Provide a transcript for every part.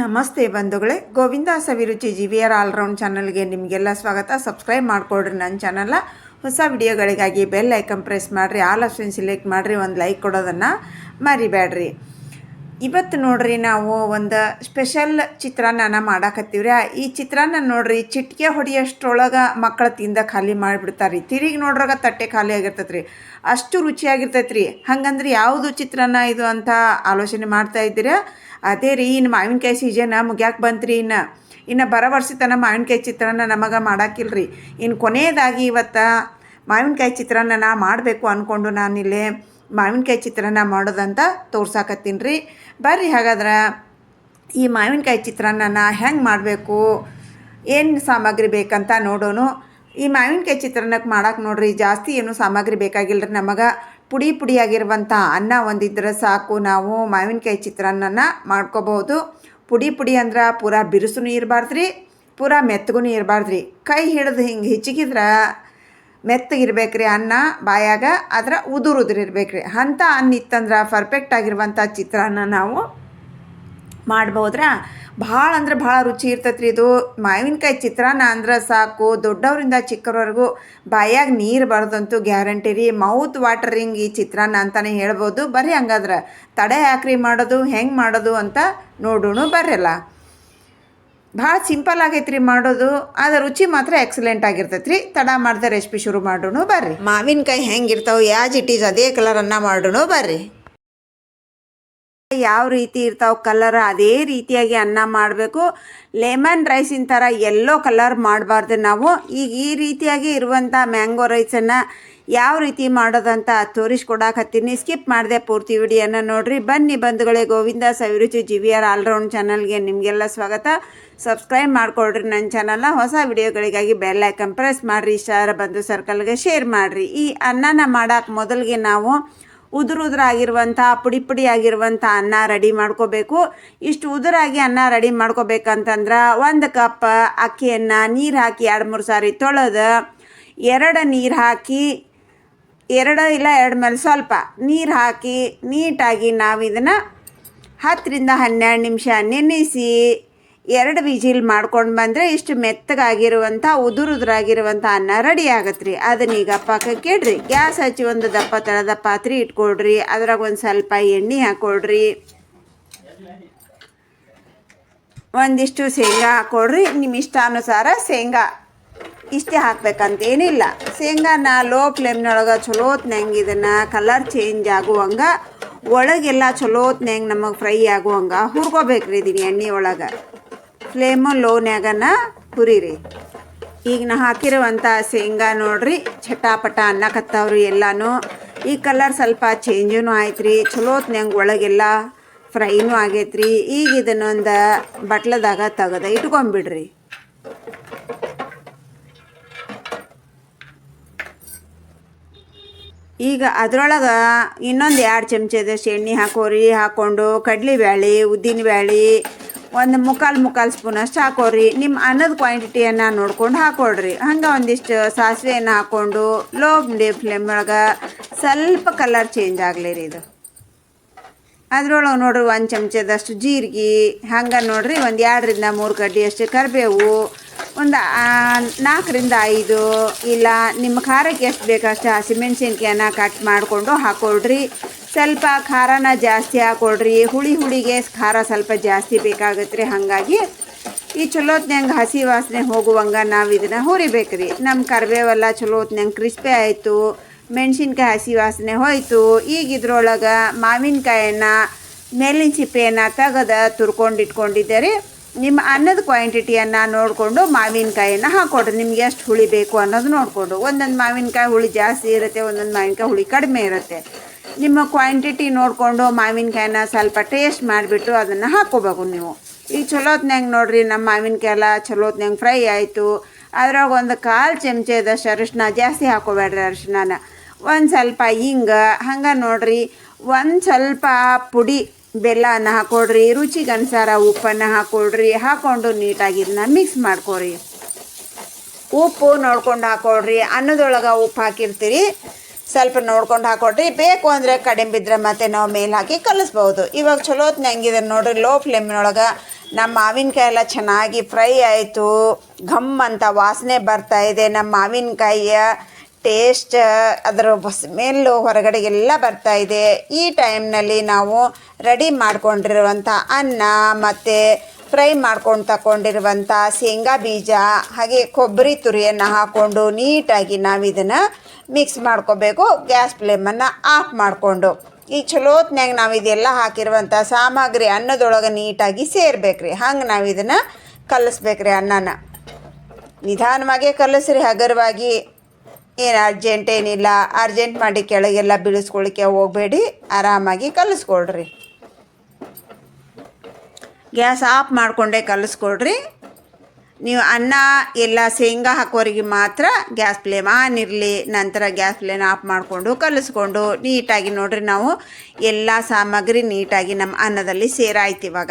ನಮಸ್ತೆ ಬಂಧುಗಳೇ. Govinda Saviruchi G V R all round ಚಾನಲ್ಗೆ ನಿಮಗೆಲ್ಲ ಸ್ವಾಗತ. ಸಬ್ಸ್ಕ್ರೈಬ್ ಮಾಡಿಕೊಡ್ರಿ ನನ್ನ ಚಾನಲ್ನ. ಹೊಸ ವಿಡಿಯೋಗಳಿಗಾಗಿ ಬೆಲ್ ಐಕನ್ ಪ್ರೆಸ್ ಮಾಡಿರಿ. ಆಲ್ ಆಪ್ಷನ್ ಸಿಲೆಕ್ಟ್ ಮಾಡಿರಿ. ಒಂದು ಲೈಕ್ ಕೊಡೋದನ್ನು ಮರಿಬೇಡ್ರಿ ಇವತ್ತು ನೋಡ್ರಿ ನಾವು ಒಂದು ಸ್ಪೆಷಲ್ ಚಿತ್ರಾನ್ನ ಮಾಡಾಕತ್ತೀವ್ರಿ. ಈ ಚಿತ್ರಾನ್ನ ನೋಡ್ರಿ ಚಿಟಿಕೆ ಹೊಡಿಯೋಷ್ಟ್ರೊಳಗೆ ಮಕ್ಕಳು ತಿಂದ ಖಾಲಿ ಮಾಡಿಬಿಡ್ತಾರೆ ರೀ ತಿರುಗಿ ನೋಡ್ರಾಗ ತಟ್ಟೆ ಖಾಲಿ ಆಗಿರ್ತೈತೆ ರೀ ಅಷ್ಟು ರುಚಿಯಾಗಿರ್ತೈತೆ ರೀ ಹಂಗಂದ್ರೆ ಯಾವುದು ಚಿತ್ರಾನ್ನ ಇದು ಅಂತ ಆಲೋಚನೆ ಮಾಡ್ತಾ ಇದ್ದೀರಾ? ಅದೇ ರೀ ಇನ್ನು ಮಾವಿನಕಾಯಿ ಸೀಜನ್ ಮುಗ್ಯಾಕೆ ಬಂತ್ರಿ ಇನ್ನು. ಇನ್ನು ಬರೋ ವರ್ಷ ತನಕ ಮಾವಿನಕಾಯಿ ಚಿತ್ರಾನ್ನ ನಮಗೆ ಮಾಡಾಕಿಲ್ರಿ. ಇನ್ನು ಕೊನೆಯದಾಗಿ ಇವತ್ತು ಮಾವಿನಕಾಯಿ ಚಿತ್ರಾನ್ನ ಮಾಡಬೇಕು ಅಂದ್ಕೊಂಡು ನಾನಿಲ್ಲೇ. ಮಾವಿನಕಾಯಿ ಚಿತ್ರಾನ್ನ ಮಾಡೋದಂತ ತೋರ್ಸಾಕತ್ತೀನಿ ರೀ. ಬರ್ರಿ ಹಾಗಾದ್ರೆ ಈ ಮಾವಿನಕಾಯಿ ಚಿತ್ರಾನ್ನ ಹೆಂಗೆ ಮಾಡಬೇಕು? ಏನು ಸಾಮಗ್ರಿ ಬೇಕಂತ ನೋಡೋಣ ಈ ಮಾವಿನಕಾಯಿ ಚಿತ್ರಾನ್ನಕ್ಕೆ ಮಾಡೋಕೆ ನೋಡ್ರಿ, ಜಾಸ್ತಿ ಏನು ಸಾಮಗ್ರಿ ಬೇಕಾಗಿಲ್ಲ ರೀ ನಮಗೆ. ಪುಡಿ ಪುಡಿಯಾಗಿರುವಂಥ ಅನ್ನ ಒಂದಿದ್ರೆ ಸಾಕು ನಾವು, ಮಾವಿನಕಾಯಿ ಚಿತ್ರಾನ್ನನ ಮಾಡ್ಕೋಬಹುದು. ಪುಡಿ ಪುಡಿ ಅಂದ್ರೆ ಪೂರಾ ಬಿರುಸುನು ಇರಬಾರ್ದು ರೀ ಪೂರಾ ಮೆತ್ತಗೂ ಇರಬಾರ್ದು ರೀ ಕೈ ಹಿಡಿದು ಹಿಂಗೆ ಹಿಚ್ಚಿಗಿದ್ರೆ ಮೆತ್ತಗಿರ್ಬೇಕು ರೀ ಅನ್ನ ಬಾಯಾಗ ಅದರ ಉದುರು ಉದುರಿರ್ಬೇಕು ರೀ ಅಂಥ ಅನ್ನ ಇತ್ತಂದ್ರೆ ಪರ್ಫೆಕ್ಟ್ ಆಗಿರುವಂಥ ಚಿತ್ರಾನ್ನ ನಾವು ಮಾಡ್ಬೋದ್ರಾ ಭಾಳ ಅಂದ್ರೆ ಭಾಳ ರುಚಿ ಇರ್ತೈತೆ ರೀ ಇದು. ಮಾವಿನಕಾಯಿ ಚಿತ್ರಾನ್ನ ಅಂದ್ರೆ ಸಾಕು. ದೊಡ್ಡವರಿಂದ ಚಿಕ್ಕವರೆಗೂ ಬಾಯಾಗ ನೀರು ಬರೋದಂತೂ ಗ್ಯಾರಂಟಿ ರೀ. ಮೌತ್ ವಾಟರಿಂಗ್ ಈ ಚಿತ್ರಾನ್ನ ಅಂತಲೇ ಹೇಳ್ಬೋದು. ಬರ್ರಿ ಹಂಗಾದ್ರೆ. ತಡೆ ಹಾಕ್ರಿ ಮಾಡೋದು, ಹೆಂಗೆ ಮಾಡೋದು ಅಂತ ನೋಡೋಣ ಬರ್ರಲ್ಲ. ಭಾಳ ಸಿಂಪಲ್ ಆಗೈತೆ ರೀ ಮಾಡೋದು ಆದ್ರೆ ರುಚಿ ಮಾತ್ರ ಎಕ್ಸಲೆಂಟ್ ಆಗಿರ್ತೈತೆ ರೀ ತಡ ಮಾಡ್ದೆ ರೆಸಿಪಿ ಶುರು ಮಾಡೋಣ ಬರ್ರಿ. ಮಾವಿನಕಾಯಿ ಹೆಂಗಿರ್ತಾವೆ ಯಾಜ್ ಇಟ್ ಈಸ್ ಅದೇ ಕಲರ್ ಅನ್ನ ಮಾಡೋಣ ಬರ್ರಿ. ಯಾವ ರೀತಿ ಇರ್ತಾವೆ ಕಲರ್ ಅದೇ ರೀತಿಯಾಗಿ ಅನ್ನ ಮಾಡಬೇಕು. ಲೆಮನ್ ರೈಸಿನ ಥರ ಎಲ್ಲೋ ಕಲರ್ ಮಾಡಬಾರ್ದು ನಾವು. ಈಗ ಈ ರೀತಿಯಾಗಿ ಇರುವಂಥ ಮ್ಯಾಂಗೋ ರೈಸನ್ನು ಯಾವ ರೀತಿ ಮಾಡೋದಂತ ತೋರಿಸ್ಕೊಡಾಕತ್ತೀನಿ ಸ್ಕಿಪ್ ಮಾಡಿದೆ ಪೂರ್ತಿ ವಿಡಿಯೋನ ನೋಡ್ರಿ. ಬನ್ನಿ ಬಂಧುಗಳೇ, Govinda, Saviruchi G V R all round ಚಾನಲ್ಗೆ ನಿಮಗೆಲ್ಲ ಸ್ವಾಗತ. ಸಬ್ಸ್ಕ್ರೈಬ್ ಮಾಡ್ಕೊಳ್ರಿ ನನ್ನ ಚಾನಲ್ನ. ಹೊಸ ವಿಡಿಯೋಗಳಿಗಾಗಿ ಬೆಲ್ ಐಕನ್ ಪ್ರೆಸ್ ಮಾಡಿರಿ. ಇಷ್ಟಾರ ಬಂಧು ಸರ್ಕಲ್ಗೆ ಶೇರ್ ಮಾಡಿರಿ. ಈ ಅನ್ನನ ಮಾಡಕ್ಕೆ ಮೊದಲಿಗೆ ನಾವು ಉದುರು ಉದುರಾಗಿರುವಂಥ, ಪುಡಿ ಪುಡಿ ಆಗಿರುವಂಥ ಅನ್ನ ರೆಡಿ ಮಾಡ್ಕೋಬೇಕು. ಇಷ್ಟು ಉದುರಾಗಿ ಅನ್ನ ರೆಡಿ ಮಾಡ್ಕೋಬೇಕಂತಂದ್ರೆ ಒಂದು ಕಪ್ ಅಕ್ಕಿಯನ್ನು ನೀರು ಹಾಕಿ, ಎರಡು ಮೂರು ಸಾರಿ ತೊಳೆದು, ಎರಡು ನೀರು ಹಾಕಿ ಎರಡು ಇಲ್ಲ ಎರಡು ಮೇಲೆ ಸ್ವಲ್ಪ ನೀರು ಹಾಕಿ ನೀಟಾಗಿ ನಾವು ಇದನ್ನು ಹತ್ತರಿಂದ ಹನ್ನೆರಡು ನಿಮಿಷ ನೆನೆಸಿ ಎರಡು ವಿಜಿಲ್ ಮಾಡ್ಕೊಂಡು ಬಂದರೆ ಇಷ್ಟು ಮೆತ್ತಗಾಗಿರುವಂಥ ಉದುರು ಉದುರಾಗಿರುವಂಥ ಅನ್ನ ರೆಡಿ ಆಗತ್ತೆ ರೀ ಅದನ್ನೀಗ ಪಕ್ಕಕ್ಕೆ ಇಡ್ರಿ ಗ್ಯಾಸ್ ಹಚ್ಚಿ ಒಂದು ದಪ್ಪ ತಳದ ಪಾತ್ರೆ ಇಟ್ಕೊಡ್ರಿ ಅದ್ರಾಗ ಒಂದು ಸ್ವಲ್ಪ ಎಣ್ಣೆ ಹಾಕ್ಕೊಳ್ರಿ ಒಂದಿಷ್ಟು ಶೇಂಗಾ ಹಾಕ್ಕೊಡ್ರಿ ನಿಮ್ಮ ಇಷ್ಟಾನುಸಾರ ಶೇಂಗಾ. ಇಷ್ಟೇ ಹಾಕ್ಬೇಕಂತೇನಿಲ್ಲ ಶೇಂಗಾನ ಲೋ ಫ್ಲೇಮ್ನೊಳಗೆ ಚಲೋತ್ನಂಗೆ ಇದನ್ನು ಕಲರ್ ಚೇಂಜ್ ಆಗುವಂಗೆ, ಒಳಗೆಲ್ಲ ಚಲೋತ್ನಂಗೆ ನಮಗೆ ಫ್ರೈ ಆಗುವಂಗೆ ಹುರ್ಕೋಬೇಕ್ರಿ ಇದೀನಿ ಎಣ್ಣೆ ಒಳಗೆ. ಫ್ಲೇಮು ಲೋನ್ಯಾಗನ ಹುರಿರಿ. ಈಗ ನಾ ಹಾಕಿರುವಂಥ ಶೇಂಗಾ ನೋಡ್ರಿ ಚಟಾಪಟ ಅನ್ನಕತ್ತವ್ರಿ ಎಲ್ಲನೂ. ಈ ಕಲರ್ ಸ್ವಲ್ಪ ಚೇಂಜೂ ಆಯ್ತು ರೀ ಚಲೋತ್ನಂಗೆ ಒಳಗೆಲ್ಲ ಫ್ರೈನೂ ಆಗೈತ್ರಿ. ಈಗ ಇದನ್ನೊಂದು ಬಟ್ಲದಾಗ ತೆಗೆದ ಇಟ್ಕೊಂಬಿಡ್ರಿ. ಈಗ ಅದರೊಳಗೆ ಇನ್ನೊಂದು ಎರಡು ಚಮಚದಷ್ಟು ಎಣ್ಣೆ ಹಾಕೋರಿ. ಹಾಕ್ಕೊಂಡು ಉದ್ದಿನ ಬೆಳೆ ಒಂದು ಮುಕ್ಕಾಲು ಮುಕ್ಕಾಲು ಸ್ಪೂನಷ್ಟು ಹಾಕೋರಿ. ನಿಮ್ಮ ಅನ್ನದ ಕ್ವಾಂಟಿಟಿಯನ್ನು ನೋಡ್ಕೊಂಡು ಹಾಕೊಳ್ರಿ. ಹಂಗೆ ಒಂದಿಷ್ಟು ಸಾಸಿವೆಯನ್ನು ಹಾಕ್ಕೊಂಡು ಲೋ ಫ್ಲೇಮ್ ಒಳಗೆ ಸ್ವಲ್ಪ ಕಲರ್ ಚೇಂಜ್ ಆಗಲಿ ರೀ ಇದು. ಅದ್ರೊಳಗೆ ನೋಡ್ರಿ ಒಂದು ಚಮಚದಷ್ಟು ಜೀರಿಗೆ. ಹಂಗೆ ನೋಡ್ರಿ ಒಂದು ಎರಡರಿಂದ ಮೂರು ಕಡ್ಡಿಯಷ್ಟು ಕರಿಬೇವು. ಒಂದು ನಾಲ್ಕರಿಂದ ಐದು, ಇಲ್ಲ ನಿಮ್ಮ ಖಾರಕ್ಕೆ ಎಷ್ಟು ಬೇಕಷ್ಟು ಹಸಿಮೆಣ್ಸಿನ್ಕಾಯನ್ನ ಕಟ್ ಮಾಡಿಕೊಂಡು ಹಾಕ್ಕೊಳ್ರಿ ಸ್ವಲ್ಪ ಖಾರನ ಜಾಸ್ತಿ ಹಾಕ್ಕೊಳ್ರಿ ಹುಳಿ ಹುಳಿಗೆ ಖಾರ ಸ್ವಲ್ಪ ಜಾಸ್ತಿ ಬೇಕಾಗತ್ತೆ ರೀ ಹಾಗಾಗಿ ಈ ಚಲೋತ್ನಂಗೆ ಹಸಿ ವಾಸನೆ ಹೋಗುವಂಗೆ ನಾವು ಇದನ್ನು ಹುರಿಬೇಕು ರೀ ನಮ್ಮ ಕರಿಬೇವೆಲ್ಲ ಚಲೋತ್ನಂಗೆ ಕ್ರಿಸ್ಪಿ ಆಯಿತು, ಮೆಣಸಿನ್ಕಾಯಿ ಹಸಿ ವಾಸನೆ ಹೋಯಿತು, ಈಗ ಇದ್ರೊಳಗೆ ಮಾವಿನಕಾಯನ್ನು, ಮೇಲಿನ ಸಿಪ್ಪೆಯನ್ನು ತೆಗೆದು ತುರ್ಕೊಂಡು ಇಟ್ಕೊಂಡಿದ್ದೆ ರೀ ನಿಮ್ಮ ಅನ್ನದ ಕ್ವಾಂಟಿಟಿಯನ್ನು ನೋಡಿಕೊಂಡು ಮಾವಿನಕಾಯಿಯನ್ನು ಹಾಕ್ಕೊಡ್ರಿ. ನಿಮ್ಗೆ ಎಷ್ಟು ಹುಳಿ ಬೇಕು ಅನ್ನೋದು ನೋಡಿಕೊಂಡು. ಒಂದೊಂದು ಮಾವಿನಕಾಯಿ ಹುಳಿ ಜಾಸ್ತಿ ಇರುತ್ತೆ, ಒಂದೊಂದು ಮಾವಿನಕಾಯಿ ಹುಳಿ ಕಡಿಮೆ ಇರುತ್ತೆ. ನಿಮ್ಮ ಕ್ವಾಂಟಿಟಿ ನೋಡಿಕೊಂಡು ಮಾವಿನಕಾಯಿನ ಸ್ವಲ್ಪ ಟೇಸ್ಟ್ ಮಾಡಿಬಿಟ್ಟು ಅದನ್ನು ಹಾಕ್ಕೋಬೇಕು ನೀವು. ಈಗ ಚಲೋತ್ನಾಗ ನೋಡಿರಿ, ನಮ್ಮ ಮಾವಿನಕಾಯಿ ಎಲ್ಲ ಚಲೋತ್ನಾಗ ಫ್ರೈ ಆಯಿತು. ಅದ್ರಾಗ ಒಂದು ಕಾಲು ಚಮಚದಷ್ಟು ಅರಿಶಿನ ಜಾಸ್ತಿ ಹಾಕೋಬೇಡ್ರಿ ಅರಿಶಿನ ಒಂದು ಸ್ವಲ್ಪ ಹಿಂಗೆ, ಹಂಗೆ ನೋಡಿರಿ. ಒಂದು ಸ್ವಲ್ಪ ಪುಡಿ ಬೆಲ್ಲನ ಹಾಕೊಡ್ರಿ ರುಚಿಗೆ ಅನುಸಾರ ಉಪ್ಪನ್ನು ಹಾಕೊಳ್ರಿ ಹಾಕ್ಕೊಂಡು ನೀಟಾಗಿ ಇದನ್ನ ಮಿಕ್ಸ್ ಮಾಡ್ಕೊರಿ ಉಪ್ಪು ನೋಡ್ಕೊಂಡು ಹಾಕೊಳ್ರಿ, ಅನ್ನದೊಳಗೆ ಉಪ್ಪು ಹಾಕಿರ್ತೀರಿ. ಸ್ವಲ್ಪ ನೋಡ್ಕೊಂಡು ಹಾಕೊಡ್ರಿ ಬೇಕು ಅಂದರೆ ಕಡಿಮೆ ಬಿದ್ದರೆ ಮತ್ತೆ ನಾವು ಮೇಲೆ ಹಾಕಿ ಕಲಿಸ್ಬೋದು ಇವಾಗ ಚಲೋತ್ನ ಹೆಂಗಿದೆ ನೋಡ್ರಿ ಲೋ ಫ್ಲೇಮ್ನೊಳಗೆ ನಮ್ಮ ಮಾವಿನಕಾಯಿ ಎಲ್ಲ ಚೆನ್ನಾಗಿ ಫ್ರೈ ಆಯಿತು. ಘಮ್ ಅಂತ ವಾಸನೆ ಬರ್ತಾ ಇದೆ ನಮ್ಮ ಮಾವಿನಕಾಯಿಯ. ಟೇಸ್ಟ್ ಅದರ ಸ್ಮೆಲ್ಲು ಹೊರಗಡೆಗೆಲ್ಲ ಬರ್ತಾ ಇದೆ. ಈ ಟೈಮ್ನಲ್ಲಿ ನಾವು ರೆಡಿ ಮಾಡ್ಕೊಂಡಿರುವಂಥ ಅನ್ನ ಮತ್ತು ಫ್ರೈ ಮಾಡ್ಕೊಂಡು ತಗೊಂಡಿರುವಂಥ ಶೇಂಗಾ ಬೀಜ, ಹಾಗೆ ಕೊಬ್ಬರಿ ತುರಿಯನ್ನು ಹಾಕ್ಕೊಂಡು ನೀಟಾಗಿ ನಾವು ಇದನ್ನು ಮಿಕ್ಸ್ ಮಾಡ್ಕೋಬೇಕು. ಗ್ಯಾಸ್ ಫ್ಲೇಮನ್ನು ಆಫ್ ಮಾಡಿಕೊಂಡು. ಈ ಚಲೋತ್ನಾಗ ನಾವು ಇದೆಲ್ಲ ಹಾಕಿರುವಂಥ ಸಾಮಗ್ರಿ ಅನ್ನದೊಳಗೆ ನೀಟಾಗಿ ಸೇರ್ಬೇಕ್ರಿ. ಹಂಗೆ ನಾವು ಇದನ್ನು ಕಲಿಸ್ಬೇಕ್ರಿ ಅನ್ನನ. ನಿಧಾನವಾಗೇ ಕಲಿಸ್ರಿ, ಹಗರವಾಗಿ. ಏನು ಅರ್ಜೆಂಟ್ ಏನಿಲ್ಲ ಅರ್ಜೆಂಟ್ ಮಾಡಿ ಕೆಳಗೆಲ್ಲ ಬಿಡಿಸ್ಕೊಳ್ಳಿಕ್ಕೆ ಹೋಗಬೇಡಿ, ಆರಾಮಾಗಿ ಕಲಿಸ್ಕೊಳ್ರಿ. ಗ್ಯಾಸ್ ಆಫ್ ಮಾಡಿಕೊಂಡೇ ಕಲಿಸ್ಕೊಡ್ರಿ ನೀವು ಅನ್ನ, ಎಲ್ಲ ಶೇಂಗಾ ಹಾಕೋರಿಗೆ ಮಾತ್ರ ಗ್ಯಾಸ್ ಫ್ಲೇಮ್ ಆನ್ ಇರಲಿ, ನಂತರ ಗ್ಯಾಸ್ ಫ್ಲೇಮ್ ಆಫ್ ಮಾಡಿಕೊಂಡು ಕಲಿಸ್ಕೊಂಡು ನೀಟಾಗಿ ನೋಡ್ರಿ ನಾವು, ಎಲ್ಲ ಸಾಮಗ್ರಿ ನೀಟಾಗಿ ನಮ್ಮ ಅನ್ನದಲ್ಲಿ ಸೇರಾಯ್ತು ಇವಾಗ.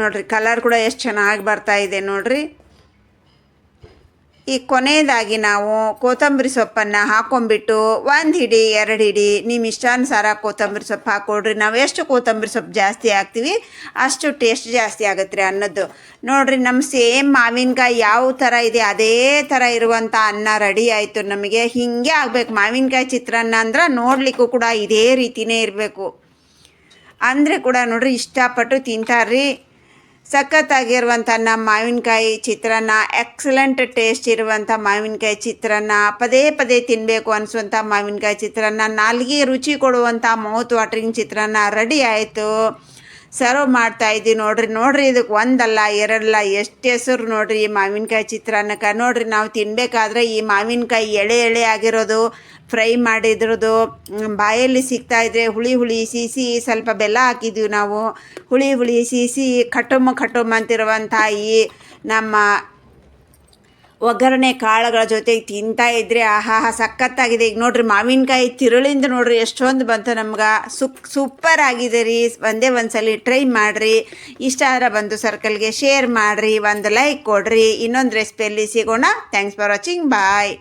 ನೋಡ್ರಿ ಕಲರ್ ಕೂಡ ಎಷ್ಟು ಚೆನ್ನಾಗಿ ಬರ್ತಾ ಇದೆ ನೋಡ್ರಿ. ಈ ಕೊನೆಯದಾಗಿ ನಾವು ಕೊತ್ತಂಬರಿ ಸೊಪ್ಪನ್ನು ಹಾಕೊಂಡ್ಬಿಟ್ಟು ಒಂದು ಹಿಡಿ, ಎರಡು ಹಿಡಿ ನಿಮ್ಮ ಇಷ್ಟಾನುಸಾರ ಕೊತ್ತಂಬರಿ ಸೊಪ್ಪು ಹಾಕೊಡ್ರಿ ನಾವು ಎಷ್ಟು ಕೊತ್ತಂಬರಿ ಸೊಪ್ಪು ಜಾಸ್ತಿ ಹಾಕ್ತೀವಿ, ಅಷ್ಟು ಟೇಸ್ಟ್ ಜಾಸ್ತಿ ಆಗುತ್ತೆ ರೀ ಅನ್ನದ್ದು. ನೋಡ್ರಿ ನಮ್ಮ ಸೇಮ್ ಮಾವಿನಕಾಯಿ ಯಾವ ಥರ ಇದೆ, ಅದೇ ಥರ ಇರುವಂಥ ಅನ್ನ ರೆಡಿ ಆಯಿತು ನಮಗೆ. ಹೀಗೆ ಆಗಬೇಕು, ಮಾವಿನಕಾಯಿ ಚಿತ್ರಾನ್ನ ಅಂದ್ರೆ ನೋಡಲಿಕ್ಕೂ ಕೂಡ ಇದೇ ರೀತಿಯೇ ಇರಬೇಕು. ಅಂದರೆ ಕೂಡ ನೋಡ್ರಿ, ಇಷ್ಟಪಟ್ಟು ತಿಂತಾರ್ರಿ. ಸಖತ್ತಾಗಿರುವಂಥ ನಮ್ಮ ಮಾವಿನಕಾಯಿ ಚಿತ್ರಾನ್ನ ಎಕ್ಸಲೆಂಟ್ ಟೇಸ್ಟ್ ಇರುವಂಥ ಮಾವಿನಕಾಯಿ ಚಿತ್ರಾನ್ನ, ಪದೇ ಪದೇ ತಿನ್ನಬೇಕು ಅನಿಸುವಂಥ ಮಾವಿನಕಾಯಿ ಚಿತ್ರಾನ್ನ, ನಾಲ್ಗೆ ರುಚಿ ಕೊಡುವಂಥ ಮೌತ್ ವಾಟ್ರಿಂಗ್ ಚಿತ್ರಾನ್ನ ರೆಡಿ ಆಯಿತು. ಸರ್ವ್ ಮಾಡ್ತಾ ಇದ್ದೀವಿ ನೋಡ್ರಿ ನೋಡ್ರಿ ಇದಕ್ಕೆ ಒಂದಲ್ಲ, ಎರಡಲ್ಲ, ಎಷ್ಟು ಹೆಸರು ನೋಡ್ರಿ ಈ ಮಾವಿನಕಾಯಿ ಚಿತ್ರಾನ್ನಕ್ಕೆ ನೋಡ್ರಿ ನಾವು ತಿನ್ನಬೇಕಾದ್ರೆ ಈ ಮಾವಿನಕಾಯಿ ಎಳೆ ಎಳೆ ಆಗಿರೋದು, ಫ್ರೈ ಮಾಡಿದ್ರದ್ದು ಬಾಯಲ್ಲಿ ಸಿಗ್ತಾ ಇದ್ರೆ ಹುಳಿ ಹುಳಿ ಸಿಸಿ ಸ್ವಲ್ಪ ಬೆಲ್ಲ ಹಾಕಿದ್ವಿ ನಾವು. ಹುಳಿ ಹುಳಿ ಸಿಸಿ ಕಟುಮ್ ಕಟುಮ್ ಅಂತಿರುವಂಥ ಈ ನಮ್ಮ ಒಗ್ಗರಣೆ ಕಾಳುಗಳ ಜೊತೆಗೆ ತಿಂತಾ ಇದ್ರೆ, ಆಹಾ, ಸಖತ್ತಾಗಿದೆ. ಈಗ ನೋಡ್ರಿ, ಮಾವಿನಕಾಯಿ ತಿರುಳಿಂದ ನೋಡ್ರಿ ಎಷ್ಟೊಂದು ಬಂತು ನಮ್ಗೆ. ಸುಕ್ ಸೂಪರ್ ಆಗಿದೆ ರೀ. ಒಂದೇ ಒಂದ್ಸಲಿ ಟ್ರೈ ಮಾಡಿರಿ. ಇಷ್ಟ ಆದ್ರೆ ಬಂದು ಸರ್ಕಲ್ಗೆ ಶೇರ್ ಮಾಡಿರಿ. ಒಂದು ಲೈಕ್ ಕೊಡ್ರಿ. ಇನ್ನೊಂದು ರೆಸಿಪಿಯಲ್ಲಿ ಸಿಗೋಣ. Thanks for watching bye